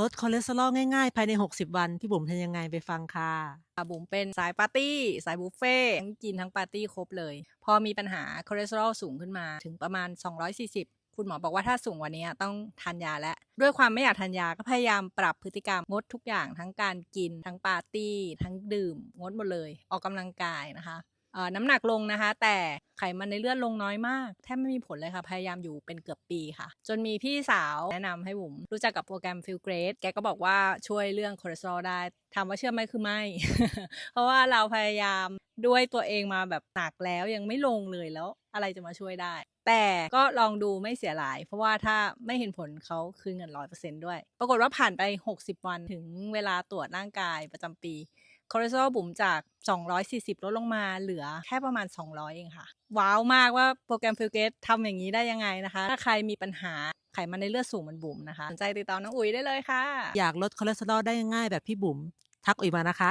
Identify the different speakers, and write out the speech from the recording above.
Speaker 1: ลดคอเลสเตอรอลง่ายๆ ภายใน 60 วัน พี่บุ๋มทำยังไงไปฟังค่ะ
Speaker 2: อะบุ๋มเป็นสายปาร์ตี้ สายบุฟเฟ่ต์ทั้งกินทั้งปาร์ตี้ครบเลย พอมีปัญหาคอเลสเตอรอลสูงขึ้นมาถึงประมาณ 240คุณหมอบอกว่าถ้าสูงกว่านี้ต้องทานยาแล้ว ด้วยความไม่อยากทานยาก็พยายามปรับพฤติกรรมงดทุกอย่างทั้งการกิน ทั้งปาร์ตี้ ทั้งดื่ม งดหมดเลย ออกกำลังกายนะคะ น้ำหนักลงนะคะ แต่ไขมันในเลือดลงน้อยมาก แทบไม่มีผลเลยค่ะ พยายามอยู่เป็นเกือบปีค่ะ จนมีพี่สาวแนะนำให้บุ๋มรู้จักกับโปรแกรม Feel Great แกก็บอกว่าช่วยเรื่องคอเลสเตอรอลได้ถามว่าเชื่อไหมคือไม่ เพราะว่าเราพยายามด้วยตัวเองมาแบบหนักแล้วยังไม่ลงเลยแล้ว อะไรจะมาช่วยได้ แต่ก็ลองดูไม่เสียหลาย เพราะว่าถ้าไม่เห็นผลเขาคืนเงินร้อยเปอร์เซ็นด้วย ปรากฏว่าผ่านไป 60 วันถึงเวลาตรวจร่างกายประจำปี คอเลสเตอรอลบุ๋มจาก 240 ลดลงมาเหลือแค่ประมาณ 200 เองค่ะ ว้าวมากว่าโปรแกรมฟิลเกตทำอย่างนี้ได้ยังไงนะคะ ถ้าใครมีปัญหาไขมันในเลือดสูงเหมือนบุ๋มนะคะสนใจติดต่อน้องอุ๋ยได้เลยค่ะ
Speaker 1: อยากลดคอเลสเตอรอลได้ง่ายแบบพี่บุ๋มทักอุ๋ยมานะคะ